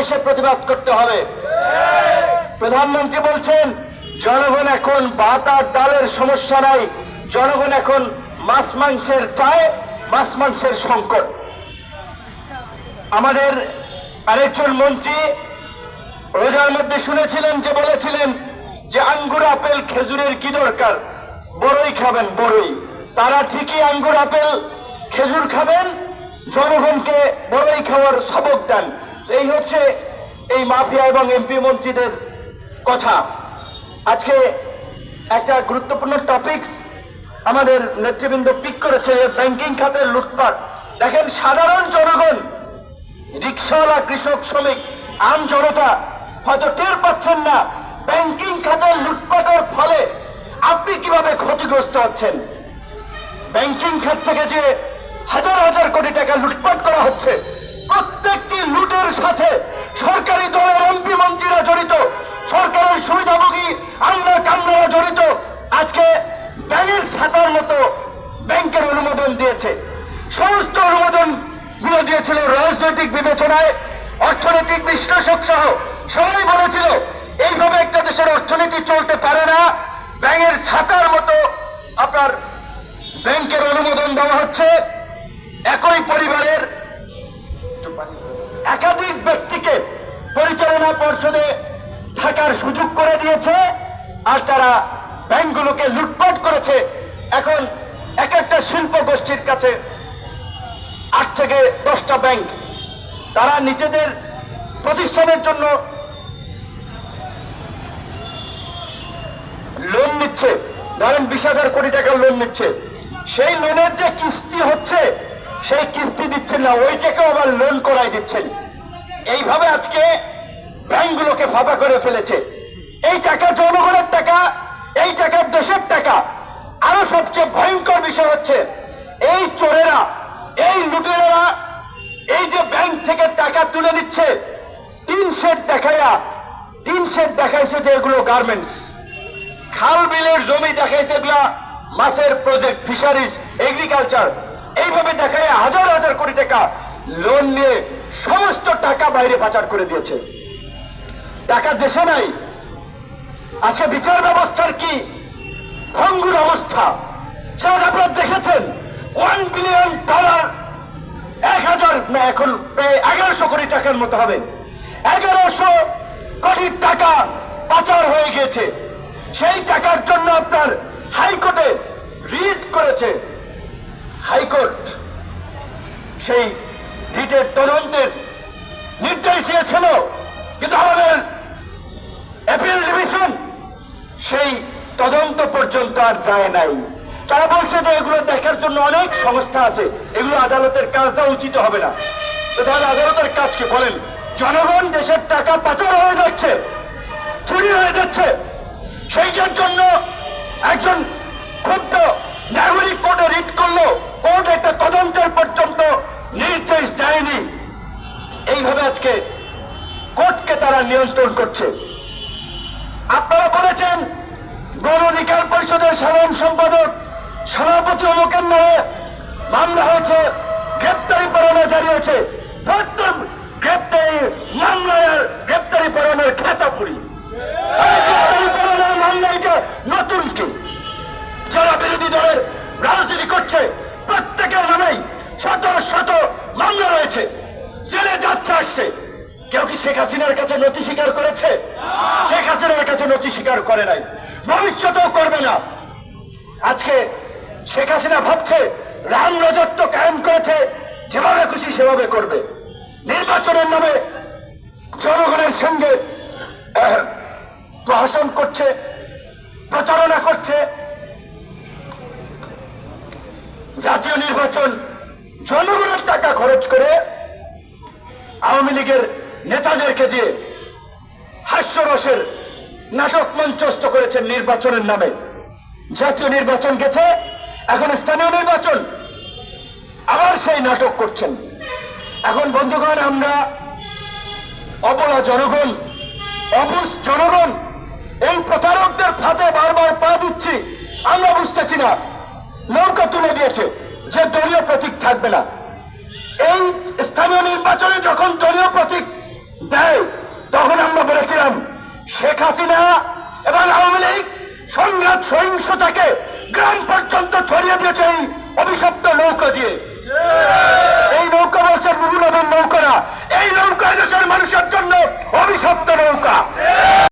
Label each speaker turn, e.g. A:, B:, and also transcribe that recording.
A: এসে প্রতিবাদ করতে হবে। প্রধানমন্ত্রী বলছেন, জনগণ এখন ভাত আর ডালের সমস্যা নাই, জনগণ এখন মাছ মাংসের চায়, মাছ মাংসের সংকট। আমাদের আরেকজন মন্ত্রী রোজার মধ্যে শুনেছিলেন যে বলেছিলেন যে আঙ্গুর, আপেল, খেজুরের কি দরকার? বড়ই খাবেন, বড়ই। তারা ঠিকই আঙ্গুর, আপেল, খেজুর খাবেন জনগণকে বড়ই খাওয়ার সবক দেন। এই হচ্ছে এই মাফিয়া এবং এমপি মন্ত্রীদের কথা। আজকে একটা গুরুত্বপূর্ণ টপিকস আমাদের নেতৃবৃন্দ পিক করেছে ব্যাংকিং খাতের লুটপাট। দেখেন, সাধারণ জনগণ, রিক্সাওয়ালা, কৃষক, শ্রমিক, আম জনতা, হয়তো টের পাচ্ছেন না ব্যাংকিং খাতের লুটপাটের ফলে আপনি কীভাবে ক্ষতিগ্রস্ত হচ্ছেন? ব্যাংকিং খাত থেকে যে হাজার হাজার কোটি টাকা লুটপাট করা হচ্ছে। প্রত্যেকটি লুটের সাথে সরকারি দলের এমপি মন্ত্রীরা জড়িত, সরকারের সুবিধাভোগী আমরা কামরারা জড়িত। আজকে ব্যাংকের ছাতার মতো ব্যাংকের অনুমোদন দিয়েছে। সমস্ত অনুমোদনগুলো দিয়েছিল রাজনৈতিক বিবেচনায়, অর্থনৈতিক বিশ্লেষক সহ। সবাই বলেছিল, এইভাবে একটা দেশের অর্থনীতি চলতে পারে না। ব্যাংকের ছাতার মতো আপনার ব্যাংকের অনুমোদন দেওয়া হচ্ছে। একই পরিবারের একাধিক ব্যক্তিকে পরিচালনা পর্ষদে থাকার সুযোগ করে দিয়েছে, আর তারা ব্যাংকগুলোকে লুটপাট করেছে। এখন এক একটা শিল্প গোষ্ঠীর কাছে আট থেকে দশটা ব্যাংক, তারা নিজেদের প্রতিষ্ঠানের জন্য লোন নিচ্ছে। ধরেন বিশ হাজার কোটি টাকার লোন নিচ্ছে। সেই লোনের যে কিস্তি হচ্ছে সেই কিস্তি দিচ্ছেন না, ওইটাকেও আবার লোন করাই দিচ্ছেন। এইভাবে আজকে ব্যাংকগুলোকে ফাঁপা করে ফেলেছে। এই টাকা জনগণের টাকা, এই টাকা দেশের টাকা। আরও সবচেয়ে ভয়ঙ্কর বিষয় হচ্ছে, এই চোরেরা, এই লুটেরা এই যে ব্যাংক থেকে টাকা তুলে নিচ্ছে, তিন সেট দেখাইয়া, তিন সেট দেখাইছে যে এগুলো গার্মেন্টস খাল বিলের জমি দেখাইছে এগুলা, মাছের প্রজেক্ট ফিশারিজ এগ্রিকালচার এইভাবে দেখায় হাজার হাজার কোটি টাকা লোন নিয়ে সমস্ত টাকা বাইরে পাচার করে দিয়েছে। টাকা দেশে নাই। আজকে বিচার ব্যবস্থার কি ভঙ্গুর অবস্থা? সেটা আপনারা দেখেছেন। ওয়ান বিলিয়ন ডলার এক হাজার, না, এখন এগারোশো কোটি টাকার মতো হবে। এগারোশো কোটি টাকা পাচার হয়ে গেছে সেই টাকার জন্য আপনার হাইকোর্টে রিট করেছে। হাইকোর্ট সেই রিটের তদন্তের নির্দেশ দিয়েছিল। কিন্তু আমাদের অ্যাপিল ডিভিশন সেই তদন্ত পর্যন্ত আর যায় নাই। তারা বলছে যে এগুলো দেখার জন্য অনেক সংস্থা আছে। এগুলো আদালতের কাজ দেওয়া উচিত হবে না। তো তাহলে আদালতের কাজ কি বলেন? জনগণ দেশের টাকা পাচার হয়ে যাচ্ছে, চুরি হয়ে যাচ্ছে। সেইটার জন্য একজন ক্ষুব্ধ নাগরিক কোর্টে রিট করল কোর্ট একটা তদন্তের পর্যন্ত নির্দেশ দেয়নি এইভাবে আজকে কোর্টকে তারা করছে। আপনারা বলেছেন গণ অধিকার পরিষদের সাধারণ সম্পাদক সভাপতি অমুকের নামে মামলা হয়েছে, গ্রেপ্তারি পরোয়ানা জারি হয়েছে। গ্রেপ্তারি মামলায় গ্রেপ্তারি পরোয়ানার পুরি। নতুন কি? যারা বিরোধী দলের রাজনীতি করছে, প্রত্যেকের নামেই শত শত মামলা রয়েছে। জেলে যাচ্ছে আসছে। কেউ কি শেখ হাসিনার কাছে নথি স্বীকার করেছে? শেখ হাসিনার কাছে নথি স্বীকার করে নাই। ভবিষ্যতেও করবে না। আজকে শেখ হাসিনা ভাবছে, রাম রাজত্ব কায়েম করেছে, যেভাবে খুশি সেভাবে করবে। নির্বাচনের নামে জনগণের সঙ্গে প্রহসন করছে, প্রচারণা করছে। জাতীয় নির্বাচন জনগণের টাকা খরচ করে আওয়ামী লীগের নেতাদেরকে দিয়ে হাস্যরসের নাটক মঞ্চস্থ করেছেন নির্বাচনের নামে। জাতীয় নির্বাচন গেছে, এখন স্থানীয় নির্বাচন। আবার সেই নাটক করছেন। এখন বন্ধুগণ, আমরা অবলা জনগণ, অবুজ জনগণ, এই প্রতারকদের ফাঁদে বারবার পা দিচ্ছি। আমরা বুঝতেছি না, নৌকা তুলে দিয়েছে যে দলীয় প্রতীক থাকবে না। এই স্থানীয় নির্বাচনে যখন দলীয় প্রতীক তখন আমরা বলেছিলাম, শেখ হাসিনা এবং আওয়ামী লীগ সংঘাত সহিংসতাকে গ্রাম পর্যন্ত ছড়িয়ে দিয়েছে এই অভিশপ্ত নৌকা দিয়ে। এই নৌকা বলছে রুবুল নৌকা এই নৌকা দেশের মানুষের জন্য অভিশপ্ত নৌকা।